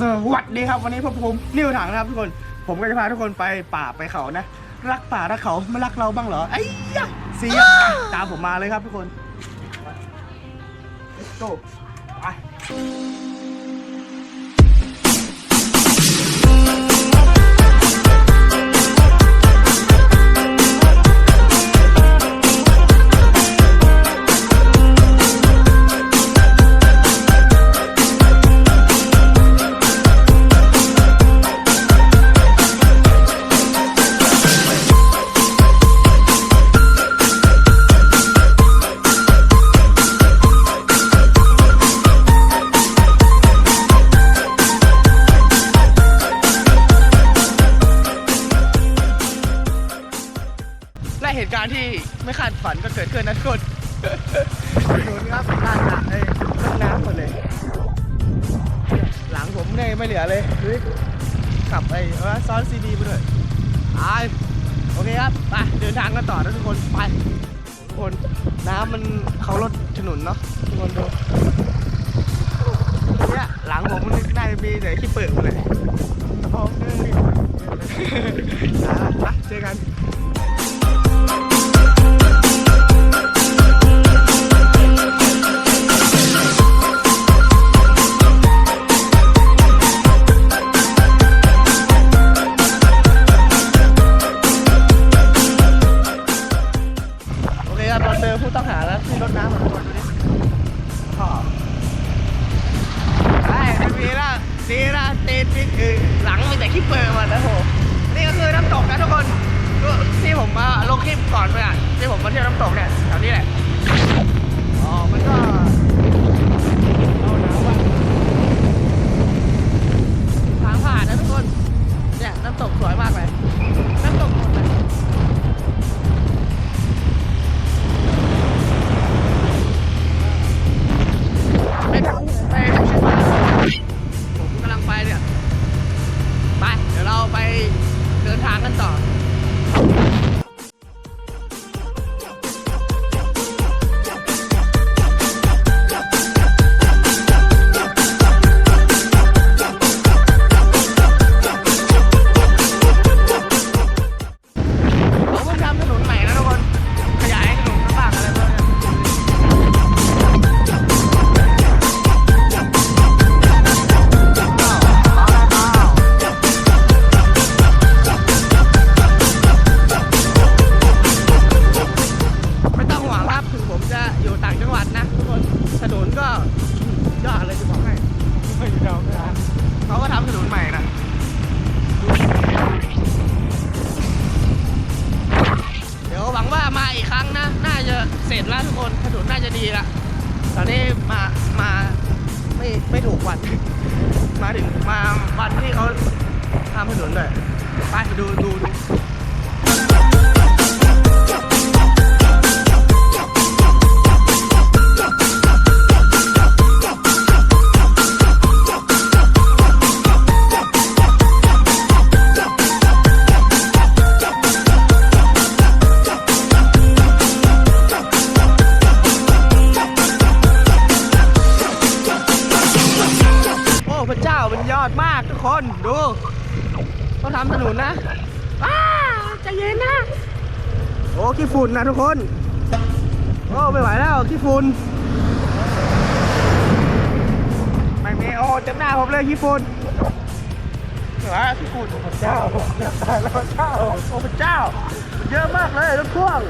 สวัสดีครับวันนี้พวกผมนิวถังนะครับทุกคน ผมก็จะพาทุกคนไปป่าไปเขานะ รักป่ารักเขาไม่รักเราบ้างเหรอไอ้ยะเสียตามผมมาเลยครับทุกคน let's go ไป มันน่าจะมีแต่ขี้เปิดหมดเลยท้องเอ้ยอะไปเจอกัน แถวนี้แหละ อ๋อ มันก็เอาหน้ำว่ะทางผ่านนะทุกคน เนี่ยน้ำตกสวยมากเลย น้ำตกหมดเลยไปทางไปทางชิมผมกำลังไปเนี่ย ไป เดี๋ยวเราไปเดินทางกันต่อ ดีละตอนนี้มามาไม่ไม่ถูกวัน มาถึงมาวันที่เขาทำถนนเลยไปดูดูดูาทำถนนนะอ้าใจเย็นนะ โอ้ขี้ฝุ่นนะทุกคน โอ้ไม่ไหวแล้วขี้ฝุ่นไม่มีโอ้เต็มหน้าผมเลยขี้ฝุ่นเหรอขี้ฝุ่นพระเจ้าตายแล้วพระเจ้าโอ้พระเจ้ามันเยอะมากเลยรถพ่วง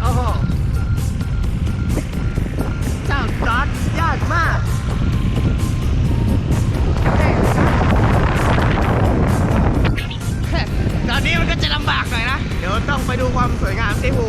โอ้โหเจ้าจอดยอดมาก นี้มันก็จะลำบากหน่อยนะ เดี๋ยวต้องไปดูความสวยงามที่ภู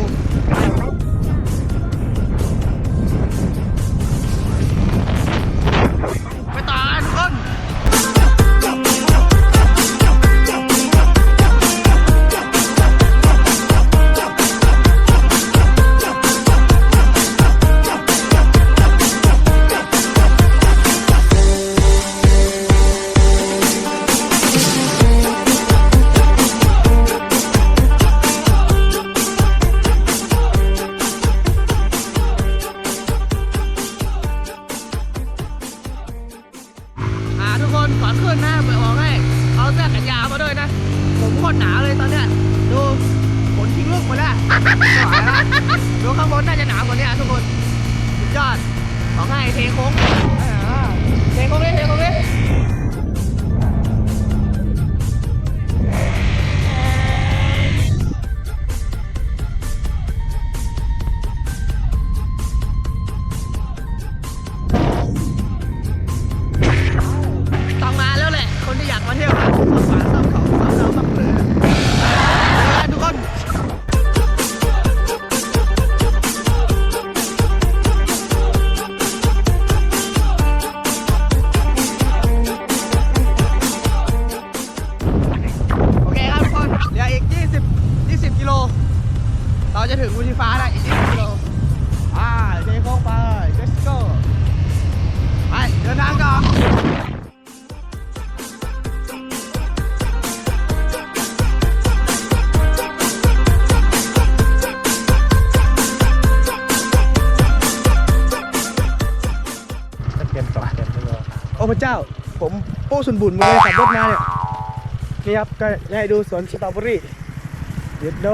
เขนยาเลยนะ ผมโคตรหนาวเลยตอนเนี้ยดูฝนทิ้งลูกหมดแล้วไม่ไหวแล้วดูข้างบนน่าจะหนาวกว่านี้ทุกคนสุดยอดขอให้เทโค้งอ่าเทโค้งเลยเทโค้งเลย สุนบุญมาเลยขับรถมาเนี่ยนี่ครับก็จะให้ดูสวนสตรอเบอรี่เยดโด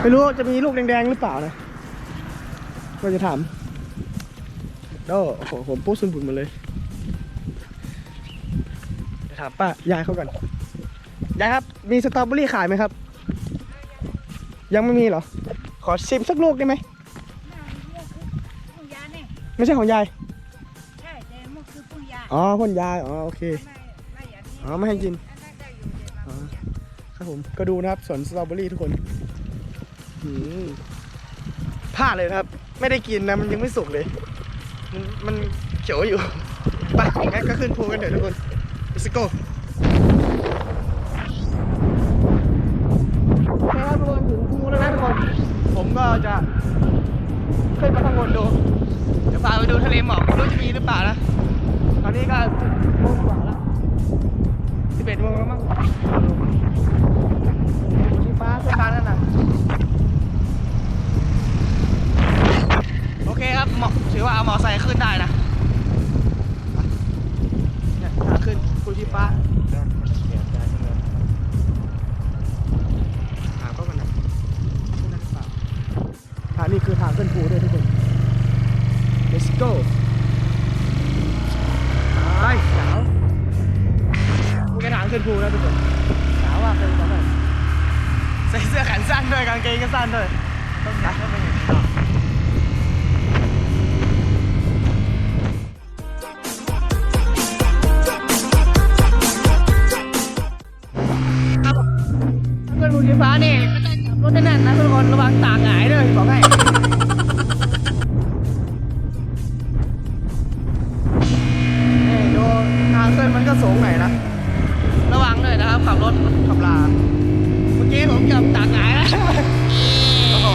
ไม่รู้จะมีลูกแดงๆหรือเปล่านะก็จะถามโดโอ้โหผมปุ๊บสุนบุญมาเลยจะถามป้ายายเขาก่อนยายครับ มีสตรอเบอรี่ขายไหมครับ ยังไม่มีเหรอ ขอชิมสักลูกได้ไหมไม่ใช่ของยาย อ๋อพ่นยา อ๋อ โอเค อ๋อ ไม่ให้กิน อ๋อ ครับผม ก็ดูนะครับ สวนสตรอเบอรี่ทุกคนหืมพลาดเลยครับ ไม่ได้กินนะ มันยังไม่สุกเลย มันมันเขียวอยู่ไปงั้นก็ขึ้นภูกันเถอะทุกคน let's go โอเครับทุกคนถึงภูแล้วนะทุกคน ผมก็จะขึ้นไปข้างบนดู เดี๋ยวพาไปดูทะเลหมอกไม่รู้จะมีหรือเปล่านะ ตอนนี้ก็โมงกว่าแล้วสิบเอ็ดโมงแล้วมั้งชี้ฟ้าเส้นทางนั่นน่ะโอเคครับเหมาะถือว่าเอามอไซค์ขึ้นได้นะเนี่ยทาขึ้นภูชีฟ้าถามเขากันนะขึ้นได้หรือเปล่าทางนี้คือทางขึ้นภูด้วยทุกคน let's go ไปหนาวกูกระถางขึ้นภูแล้วทุกคนหนาวมากเลยตอนนั้นใส่เสื้อแขนสั้นด้วยกางเกงก็สั้นด้วยต้องหนักก็ไม่เห็นครับถ้าเกิดภูชีฟ้านี่รถแน่นนะทุกคนระวังตากหงายด้วยบอกให้ สูงหน่อยนะ ระวังด้วยนะครับ ขับรถขับลา เมื่อกี้ผมเกือบตากหงายแล้วโอ้โห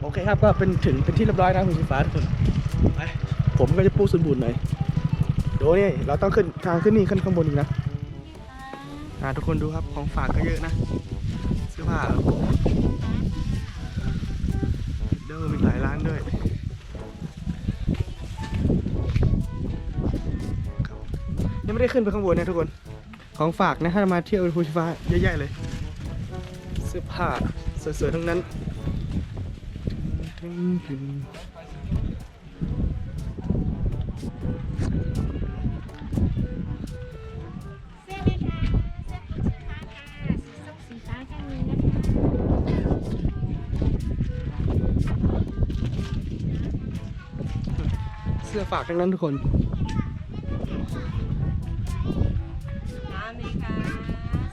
โอเคครับก็เป็นถึงเป็นที่เรียบร้อยนะคุณสีฟ้าทุกคนไปผมก็จะปูสุนบุญหน่อย ดูนี่เราต้องขึ้นทางขึ้นนี่ขึ้นข้างบนอีกนะอ่าทุกคนดูครับของฝากก็เยอะนะเสื้อผ้าเดิมมีหลายร้านด้วยยังไม่ได้ขึ้นไปข้างบนนะทุกคน ของฝากนะถ้ามาเที่ยวภูชีฟ้าเยอะแยะเลย เสื้อผ้าสวยๆทั้งนั้น ฝากทั้งนั้นทุกคนน้ำไหมคะ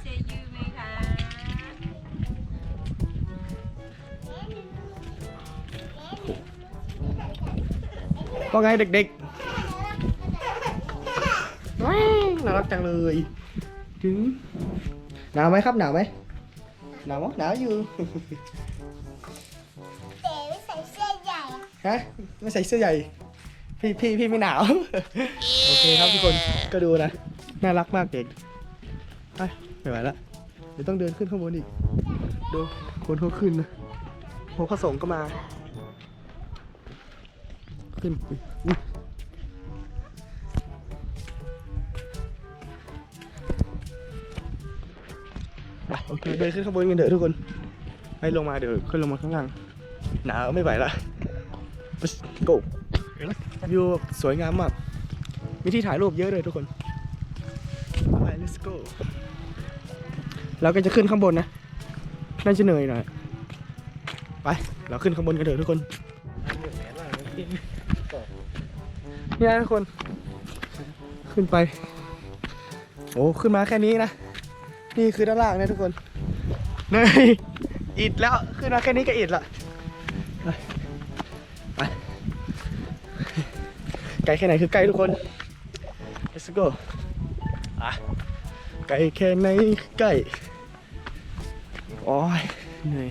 เสื้อยืดไหมคะก็ไงเด็กๆว้าวน่ารักจังเลยถึงหนาวไหมครับหนาวไหมหนาวมั้ยหนาวอยู่ เต๋ไม่ใส่เสื้อใหญ่อะฮะไม่ใส่เสื้อใหญ่แฟ พี่พี่พี่ไม่หนาว โอเคครับทุกคนก็ดูนะ น่ารักมากเด็กไปไม่ไหวละเดี๋ยวต้องเดินขึ้นข้างบนอีก ดูคนเขาขึ้นนะโหพระสงฆ์ก็มา ขึ้นอุ๊ยไปโอเคเดินขึ้นข้างบนกันเถอะทุกคนให้ลงมาเดี๋ยวขึ้นลงมาข้างล่างหนาวไม่ไหวละ Let's go วิวสวยงามมาก มีที่ถ่ายรูปเยอะเลยทุกคนไป let's go เราก็จะขึ้นข้างบนนะ น่าจะเหนื่อยหน่อย ไป เราขึ้นข้างบนกันเถอะทุกคนเนี่ยทุกคน ขึ้นไป โอ้ขึ้นมาแค่นี้นะ นี่คือด้านล่างนะทุกคนเนื่ยอิดแล้ว ขึ้นมาแค่นี้ก็อิดละ ไกลแค่ไหนคือไกลทุกคน let's go อะไกลแค่ไหนคือใกล้โอ้ยเหนื่อย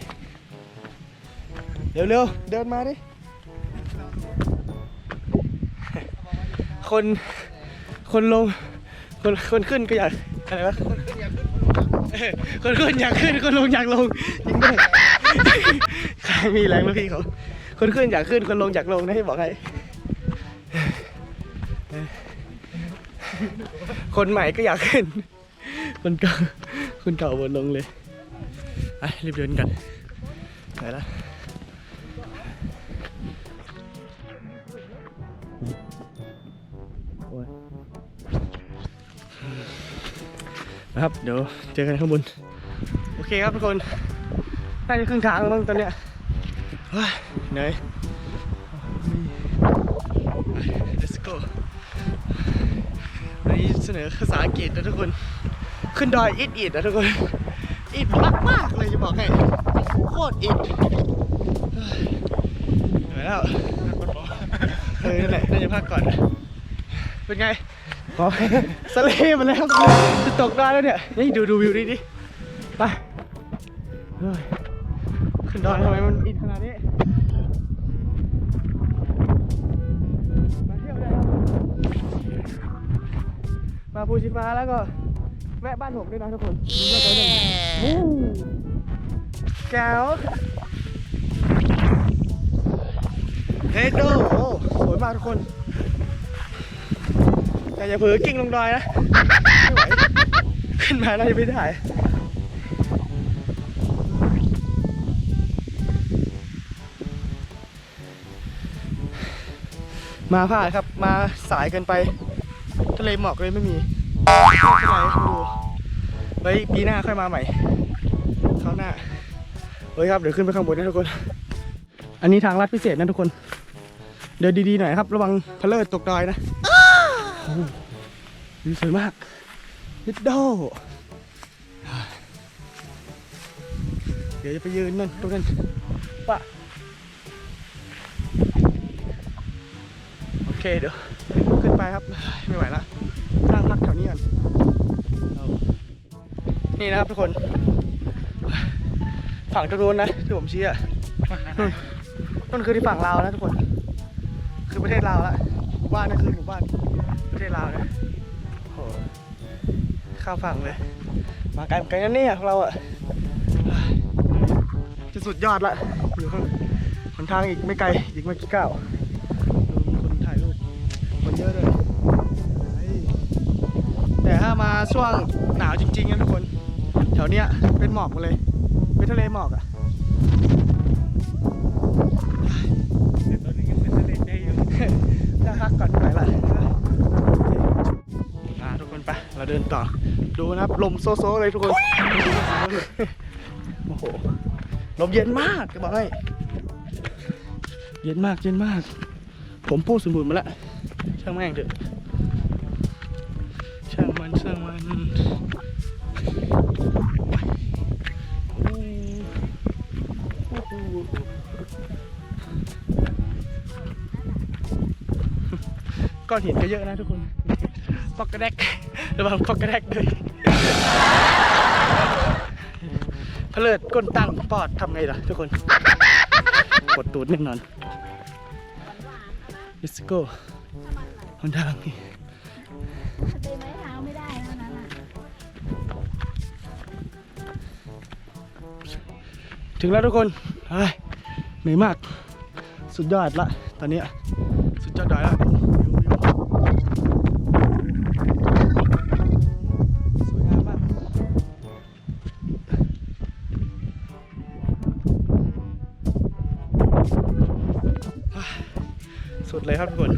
เร็วๆ เดินมาดิ คน คนลง คน คนขึ้นก็อยาก อะไรวะเออคนขึ้นอยากขึ้น คนลงอยากลงจริงด้วยใครมีแรงแล้วพี่เขา คนขึ้นอยากขึ้น คนลงอยากลงนะให้บอกให้ คนใหม่ก็อยากขึ้น คนเก่าคนเก่าบนลงเลยไปรีบเดินกันไหนละนะครับ เดี๋ยวเจอกันข้างบน โอเคครับทุกคนน่าจะครึ่งทางแล้วมั้งตอนเนี้ยเฮ้ยเหนื่อย let's go วันนี้ เสนอภาษาอังกฤษนะทุกคน ขึ้นดอยอิดอิดนะทุกคน อิดมากมากเลยจะบอกให้โคตรอิดเหนื่อยแล้วเออนั่นแหละน่าจะพักก่อน เป็นไงขอสเลมาแล้วจะตกได้แล้วเนี่ย นี่ดูดูวิวดิดิไปขึ้นดอยทำไมมัน มาภูชีฟ้าแล้วก็แวะบ้านผมด้วยนะทุกคนดูว่าจะได้โอ้แก้วเฮดโดโอ้สวยมากทุกคนแต่อย่าเผลอกิ้งลงดอยนะไม่ไหวขึ้นมาน่าจะไม่ได้มาพลาดครับ มาสายเกินไปทะเลหมอกเลยไม่มีไม่ เป็นไรดูไว้ปีหน้าค่อยมาใหม่คราวหน้าเฮ้ยครับเดี๋ยวขึ้นไปข้างบนนะทุกคน อันนี้ทางลัดพิเศษนะทุกคน เดินดีๆหน่อยครับ ระวังพลเลิศตกดอยนะวิวสวยมากยิดโดเดี๋ยวจะไปยืนนั่นตรงนั้นปะโอเคเดี๋ยวขึ้นไปครับไม่ไหวละ นั่งพักแถวนี้ก่อนเอานี่นะครับทุกคน ฝั่งตรงนู้นนะที่ผมชี้อะนู่นนู่นคือที่ฝั่งลาวนะทุกคน คือประเทศลาวละหมู่บ้านนั่นคือหมู่บ้านประเทศลาวนะโอ้โหข้ามฝั่งเลย มาไกลเหมือนกันนะเนี่ยของเราอะจะสุดยอดละอยู่ข้างหนทางอีกไม่ไกลอีกไม่กี่ก้าว ช่วงหนาวจริงๆนะทุกคน แถวเนี้ยเป็นหมอกหมดเลย เป็นทะเลหมอกอะตอนนี้ยังเป็นทะเลใจอยู่น่าพักก่อนไม่ไหวละอ่าทุกคนไปเราเดินต่อ ดูนะครับลมโซโซเลยทุกคน โอ้โห ลมเย็นมากจะบอกให้ เย็นมากเย็นมาก ผมพูดสมบูรณ์มาแล้วช่างแม่งเถอะ ก้อนหินก็เยอะนะทุกคนปอกกระแดกระวังปอกกระแดกด้วยเพลิดก้นตั้งปอดทำไงล่ะทุกคนกดตูดแน่นอน let's go หนทางนี่เดินไม้เท้าไม่ได้านั้นอะถึงแล้วทุกคนเฮ้ยเหนื่อยมาก สุดยอดละ ตอนนี้ สุด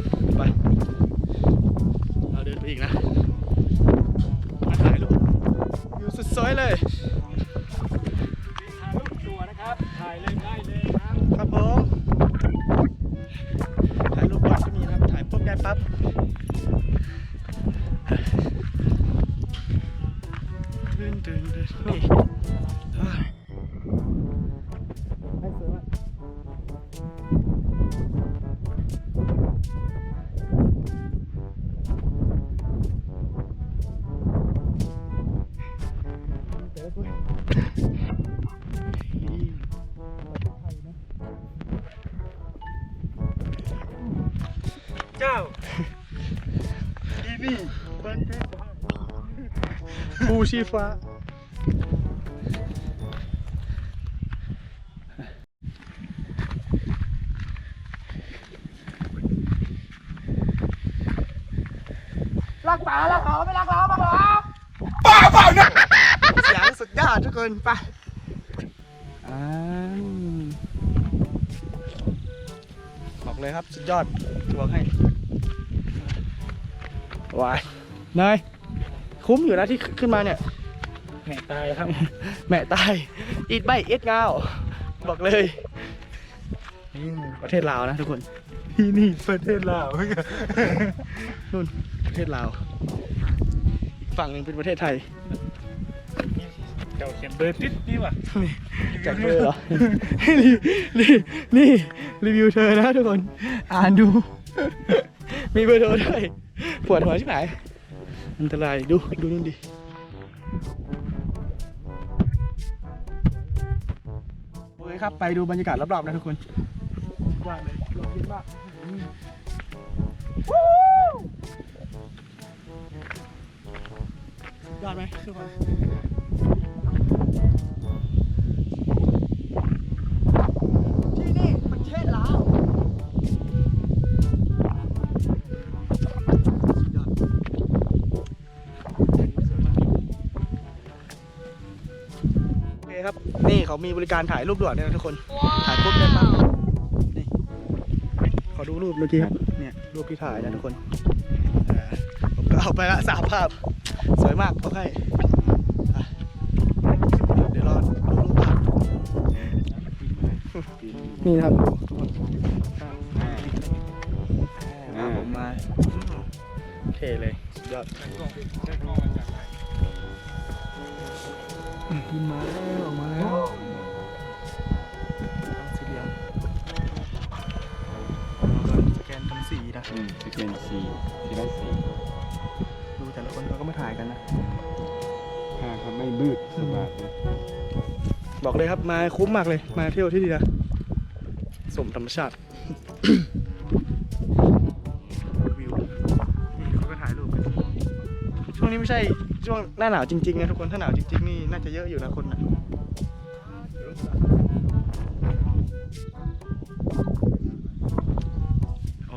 ชีฟ้า รักป่ารักเขาไม่รักเราบ้างหรอป้าเปล่านะเสียงสุดยอดทุกคนไปอ่าบอกเลยครับ สุดยอดบอกให้วายนาย คุ้มอยู่นะที่ขึ้นมาเนี่ยแห่ตายครับ แม่ตายอีดใบเอ็ดเงาบอกเลยนี่ประเทศลาวนะทุกคนที่นี่ประเทศลาวนู่นประเทศลาวอีกฝั่งหนึ่งเป็นประเทศไทยเจ้าเขียนเบอร์ติดนี่ว่ะแจกเลยเหรอนี่นี่นี่รีวิวเธอนะทุกคน อ่านดู มีเบอร์โทรด้วยปวดหัวชิบหาย อันตรายดูดูนู่นดิโอเคครับ ไปดูบรรยากาศรอบๆนะทุกคนกว้างเลยลมเย็นมากอืมวู้ยอดไหมทุกคนที่นี่ประเทศลาว คครับ นี่เขามีบริการถ่ายรูปด่วนเนี่ยนะทุกคน ถ่ายปุ๊บได้ปั๊บนี่ขอดูรูปเมื่อกี้ครับ เนี่ยรูปที่ถ่ายนะทุกคนอ่าผมก็เอาไปละสามภาพ สวยมากโอเคอะเดี๋ยวรอดูรูปภาพนี่นะครับดูทุกคนอ่าผมมาเท่เลยสุดยอดได้กล้องได้กล้องมาจากไหนกินมาแล้วออกมาแล้ว ทั้งสีนะอืมสแกนสีสีได้สีดูแต่ละคนเขาก็มาถ่ายกันนะถ้าทำไม่มืดสบายเลยบอกเลยครับมาคุ้มมากเลย มาเที่ยวที่นี่นะสมธรรมชาติวิวนี่เขาก็ถ่ายรูปกันช่วงนี้ไม่ใช่ช่วงหน้าหนาวจริงๆนะทุกคนถ้าหนาวจริงๆนี่น่าจะเยอะอยู่นะคนนะ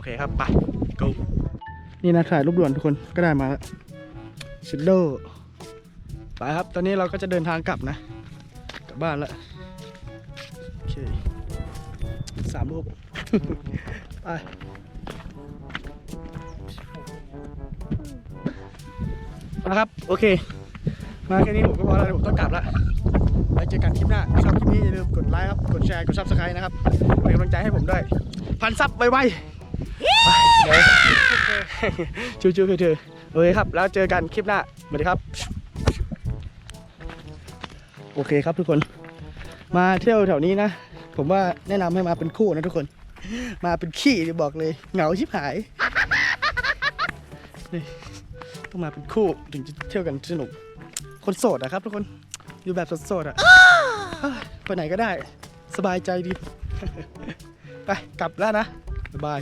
เคครับ ไป go นี่นะถ่ายรูปด่วนทุกคนก็ได้มาแล้วชิดโดไปครับ ตอนนี้เราก็จะเดินทางกลับนะ กลับบ้านแล้วโอเคสามรูป ไปนะครับ โอเค มาแค่นี้ผมก็พอแล้วผมต้องกลับล้วไว้เจอกันคลิปหน้าชอบคลิปนี้อย่าลืมกดไลค์ครับ กดแชร์ กดซับสไครต์นะครับ เป็นกำลังใจให้ผมด้วย พันซับไวๆ ไปเดี๋ยวชิวๆคือเธอโอเคครับ แล้วเจอกันคลิปหน้าสวัสดีครับ โอเคครับทุกคน มาเที่ยวแถวนี้นะ ผมว่าแนะนำให้มาเป็นคู่นะทุกคน มาเป็นขี้บอกเลย เหงาชิบหายนี่ต้องมาเป็นคู่ถึงจะเที่ยวกันสนุก คนโสดอะครับทุกคนอยู่แบบโสดๆอะไปไหนก็ได้ สบายใจดี ไปกลับแล้วนะ บ๊ายบาย